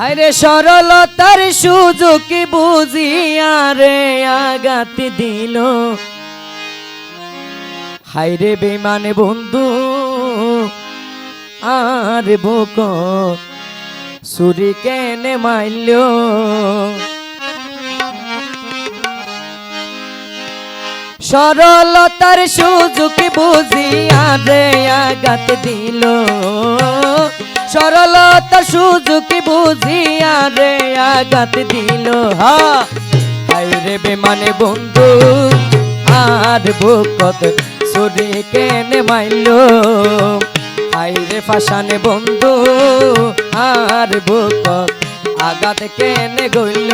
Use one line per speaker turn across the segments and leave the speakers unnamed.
হায়রে সরলতার সুযোগ বুঝিয়া রে আঘাত দিল। হায়রে বেমানে বন্ধু, আর বুক সুরি কেনে মাইল। সরলতার সুযোগ বুঝিয়া রে আঘাত দিল। সরলতার সুযোগ বুঝিয়া রে আঘাত দিল, হা। হায়রে বেমানে বন্ধু, আর বুকত সুরে কেনে মাইল। হায়রে ফাঁসানে বন্ধু, আর বুকত আঘাত কেনে গইল।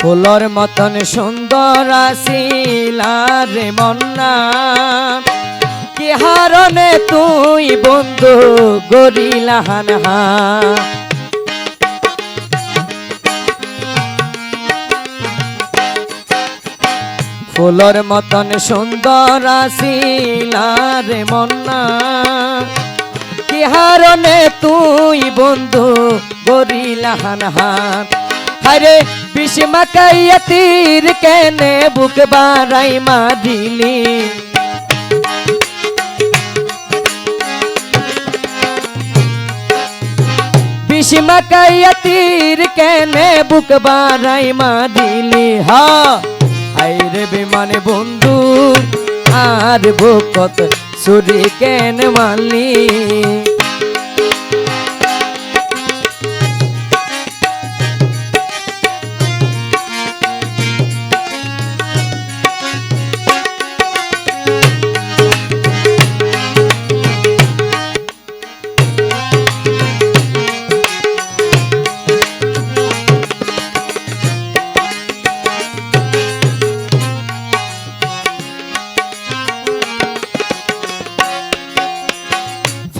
ফুলর মতন সুন্দর আসিলার মন্না। কি হারনে তুই বন্ধু গরিলাহান হা ফুলর মতন সুন্দর আসিলার মন্না। কি হারনে তুই বন্ধু গরিলাহান হান আরে বিষ মাকাইয়া তীর কেনে বুক বারাই মারিলি বিষ মাকাইয়া তীর কেনে বুক বারাই মারিলি হা হাইরে বিমানে বন্ধু, আর বুকত সুরি কেনে মারলি?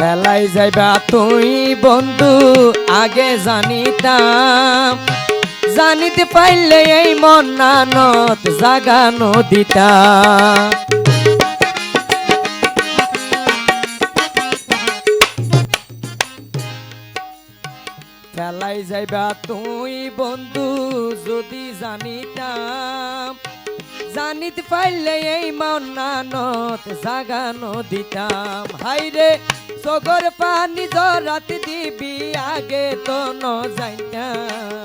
ফেলাই যাইবা তুই, বন্ধু, আগে জানিতাম। জানিতে পাইলে এই মন নানত জাগানো দিতা ফেলাই যাইবা তুই, বন্ধু, যদি জানিতাম। জানিতে পাইলে এই মন নানত জাগানো দিতাম হাইরে সগর পানি জরাত দিবি আগে তো ন যাইতাম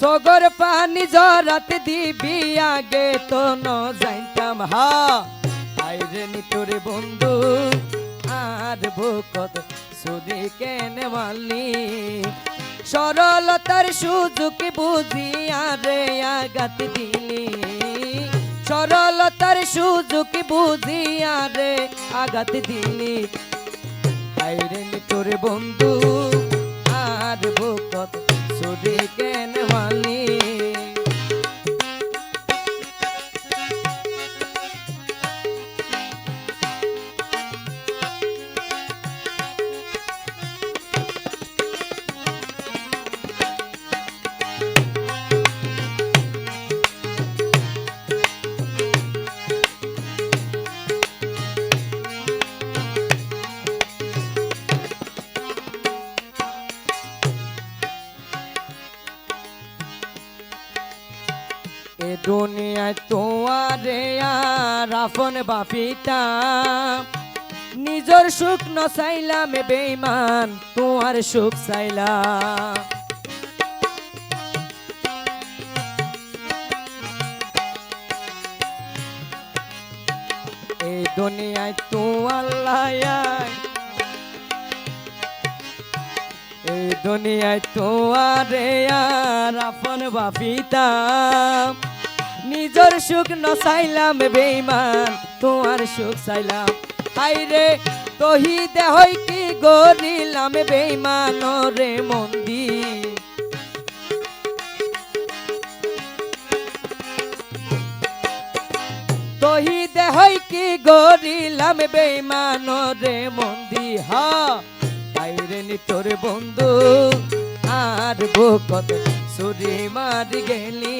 সগর পানি জরাত দিবি আগে তো ন যাইতাম হা বন্ধু, আর বুকত সুরি কেন মারলি সরলতার সুযোগ বুঝিয়া রে আঘাত দিলি। সরলতার সুযোগ বুঝিয়া রে আঘাত দিলি। হাইরে তোর বন্ধু, আর বুকত সুরে কেন মারলি এ দুনিয়ায় তোমারে আপন বাপিতা। নিজর সুখ ন চাইলাম বেইমান তোমার সুখ চাইলাম। এই দুনিয়ায় তো আল্লাহ এই দুনিয়ায় তোয়ারে আর আপন বাপিতাম নিজের সুখ নচাইলাম বেইমান তোমার সুখ চাইলাম। হাইরে তহি দেহই কি গরিলাম বেইমান রে মন্দির। তহি দেহই কি গরিলাম বেইমান রে মন্দি হা আইরে নি তোর বন্ধু, আর বুকত সুরি মার গেলি।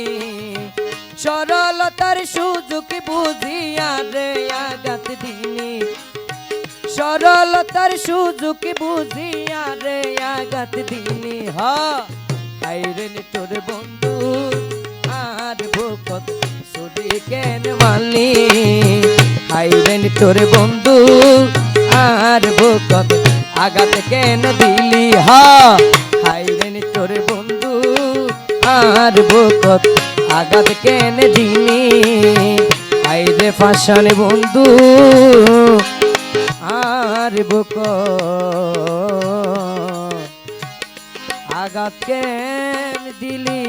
সরলতার সুযোগ বুঝিয়া রে আগাত দিনি সরলতার সুযোগ বুঝিয়া রে আগাত দিনি হ আইরে নি তোর বন্ধু, আর বুকত সুরি কেন মালি? আইরে নি তোর বন্ধু, আর বুকত আগাত কেন দিলি? হ আইরে তোর বন্ধু, আর বুকত আগাত কেন দিনি আইরে ফাঁসান বন্ধু আর বুক। আঘাত কেন দিলি?